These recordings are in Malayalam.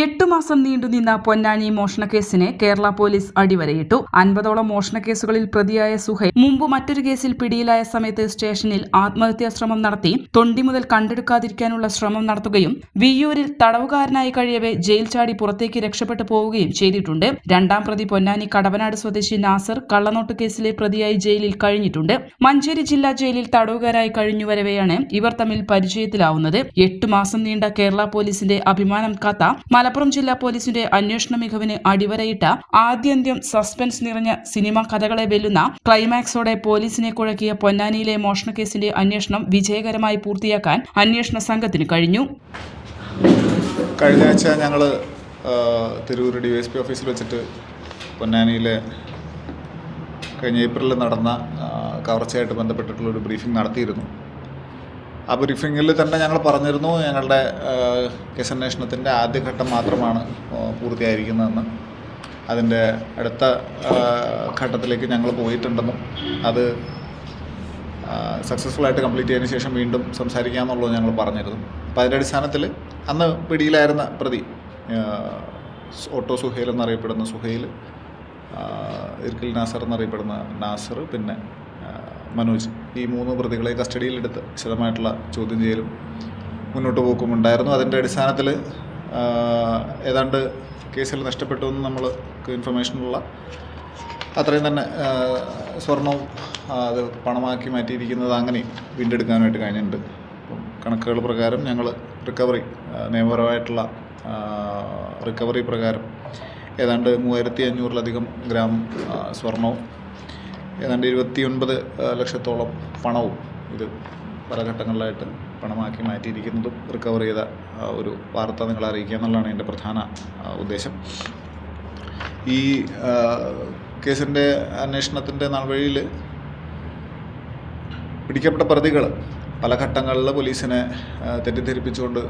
എട്ടു മാസം നീണ്ടുനിന്ന പൊന്നാനി മോഷണക്കേസിനെ കേരള പോലീസ് അടിവരയിട്ടു. അൻപതോളം മോഷണക്കേസുകളിൽ പ്രതിയായ സുഹൈ മുമ്പ് മറ്റൊരു കേസിൽ പിടിയിലായ സമയത്ത് സ്റ്റേഷനിൽ ആത്മഹത്യാ ശ്രമം നടത്തി. തൊണ്ടി മുതൽ കണ്ടെടുക്കാതിരിക്കാനുള്ള ശ്രമം നടത്തുകയും വിയ്യൂരിൽ തടവുകാരനായി കഴിയവെ ജയിൽ ചാടി പുറത്തേക്ക് രക്ഷപ്പെട്ടു പോവുകയും ചെയ്തിട്ടുണ്ട്. രണ്ടാം പ്രതി പൊന്നാനി കടവനാട് സ്വദേശി നാസർ കള്ളനോട്ട് കേസിലെ പ്രതിയായി ജയിലിൽ കഴിഞ്ഞിട്ടുണ്ട്. മഞ്ചേരി ജില്ലാ ജയിലിൽ തടവുകാരായി കഴിഞ്ഞുവരവെയാണ് ഇവർ തമ്മിൽ പരിചയത്തിലാവുന്നത്. എട്ടു മാസം നീണ്ട കേരള പോലീസിന്റെ അഭിമാനം കാത്ത മലപ്പുറം ജില്ലാ പോലീസിന്റെ അന്വേഷണ മികവിന് അടിവരയിട്ട ആദ്യന്ത്യം സസ്പെൻസ് നിറഞ്ഞ സിനിമ കഥകളെ വെല്ലുന്ന ക്ലൈമാക്സോടെ പോലീസിനെ കുഴക്കിയ പൊന്നാനിയിലെ മോഷണക്കേസിന്റെ അന്വേഷണം വിജയകരമായി പൂർത്തിയാക്കാൻ അന്വേഷണ സംഘത്തിന് കഴിഞ്ഞു. കഴിഞ്ഞ ആഴ്ച ഞങ്ങൾ തിരൂർ ഡി എസ് പി ഓഫീസിൽ വെച്ചിട്ട് പൊന്നാനിയിലെ കഴിഞ്ഞ ഏപ്രിലിൽ നടന്ന കവർച്ചയായിട്ട് ബന്ധപ്പെട്ടിട്ടുള്ള ഒരു ബ്രീഫിംഗ് നടത്തിയിരുന്നു. ആ ബ്രീഫിങ്ങിൽ തന്നെ ഞങ്ങൾ പറഞ്ഞിരുന്നു ഞങ്ങളുടെ ആ, കേസ് അന്വേഷണത്തിന്റെ ആദ്യഘട്ടം മാത്രമാണ് പൂർത്തിയായിരിക്കുന്നതെന്ന്. അതിന്റെ അടുത്ത ഘട്ടത്തിലേക്ക് ഞങ്ങൾ പോയിട്ടുണ്ടെന്നും അത് സക്സസ്ഫുൾ ആയിട്ട് കംപ്ലീറ്റ് ചെയ്തതിന് ശേഷം വീണ്ടും സംസാരിക്കാമെന്നുള്ളത് ഞങ്ങൾ പറഞ്ഞിരുന്നു. അപ്പോൾ അതിന്റെ അടിസ്ഥാനത്തിൽ അന്ന് പിടിയിലായിരുന്ന പ്രതി ഓട്ടോ സുഹേൽ എന്നറിയപ്പെടുന്ന സുഹേൽ ഇർക്കിൽ നാസർ എന്നറിയപ്പെടുന്ന നാസർ പിന്നെ മനോജ് ഈ മൂന്ന് പ്രതികളെ കസ്റ്റഡിയിലെടുത്ത് വിശദമായിട്ടുള്ള ചോദ്യം ചെയ്യലും മുന്നോട്ട് പോക്കും ഉണ്ടായിരുന്നു. അതിന്റെ അടിസ്ഥാനത്തിൽ ഏതാണ്ട് കേസിൽ നഷ്ടപ്പെട്ടു എന്ന് നമ്മൾക്ക് ഇൻഫർമേഷനുള്ള അത്രയും തന്നെ സ്വർണവും അത് പണമാക്കി മാറ്റിയിരിക്കുന്നത് അങ്ങനെയും വീണ്ടെടുക്കാനായിട്ട് കഴിഞ്ഞിട്ടുണ്ട്. അപ്പം കണക്കുകൾ പ്രകാരം ഞങ്ങൾ റിക്കവറി നിയമപരമായിട്ടുള്ള റിക്കവറി പ്രകാരം ഏതാണ്ട് മൂവായിരത്തി അഞ്ഞൂറിലധികം ഗ്രാം സ്വർണവും ഏതാണ്ട് ഇരുപത്തി ഒൻപത് ലക്ഷത്തോളം പണവും ഇത് പല ഘട്ടങ്ങളിലായിട്ട് പണമാക്കി മാറ്റിയിരിക്കുന്നതും റിക്കവർ ചെയ്ത ഒരു വാർത്ത നിങ്ങളെ അറിയിക്കുക എന്നുള്ളതാണ് എന്റെ പ്രധാന ഉദ്ദേശം. ഈ കേസിന്റെ അന്വേഷണത്തിന്റെ നാൾവഴിയിൽ പിടിക്കപ്പെട്ട പ്രതികൾ പല ഘട്ടങ്ങളിൽ പോലീസിനെ തെറ്റിദ്ധരിപ്പിച്ചുകൊണ്ട്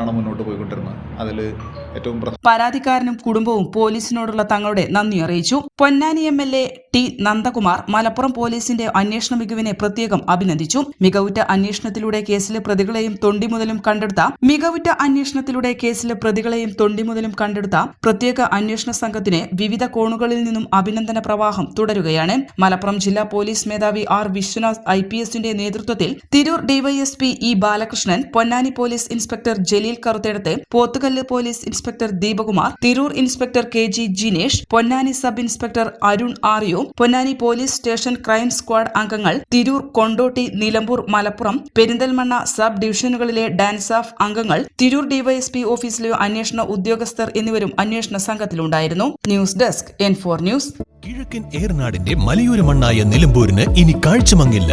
ആണ് മുന്നോട്ട് പോയിക്കൊണ്ടിരുന്നത്. അതിൽ ഏറ്റവും പരാതിക്കാരനും കുടുംബവും പോലീസിനോടുള്ള തങ്ങളുടെ നന്ദി അറിയിച്ചു. Ponnani M L A T Nandakumar Malappuram പോലീസിന്റെ അന്വേഷണ മികവിനെ പ്രത്യേകം അഭിനന്ദിച്ചു. മികവുറ്റ അന്വേഷണത്തിലൂടെ കേസിലെ പ്രതികളെയും തൊണ്ടിമുതലും കണ്ടെടുത്ത മികവുറ്റ അന്വേഷണത്തിലൂടെ കേസിലെ പ്രതികളെയും തൊണ്ടിമുതലും കണ്ടെടുത്ത പ്രത്യേക അന്വേഷണ സംഘത്തിന് വിവിധ കോണുകളിൽ നിന്നും അഭിനന്ദന പ്രവാഹം തുടരുകയാണ്. മലപ്പുറം ജില്ലാ പോലീസ് മേധാവി ആർ വിശ്വനാഥ് ഐ പി എസിന്റെ നേതൃത്വത്തിൽ Tirur DYSP E Balakrishnan Ponnani police inspector Jaleel കറുത്തേടത്തെ Pothukallu police inspector Deepakumar Tirur inspector K G Jinesh Ponnani sub inspector Arun ആറിയു Ponnani police station crime squad അംഗങ്ങൾ തിരൂർ കൊണ്ടോട്ടി നിലമ്പൂർ മലപ്പുറം പെരിന്തൽമണ്ണ സബ് ഡിവിഷനുകളിലെ ഡാൻസ് ഓഫ് അംഗങ്ങൾ തിരൂർ ഡിവൈഎസ്പി ഓഫീസിലെ അന്വേഷണ ഉദ്യോഗസ്ഥർ എന്നിവരും അന്വേഷണ സംഘത്തിലുണ്ടായിരുന്നു. News desk N four news. കിഴക്കൻ ഏറനാടിന്റെ മലയോര മണ്ണായ നിലമ്പൂരിന് ഇനി കാഴ്ചമങ്ങില്ല.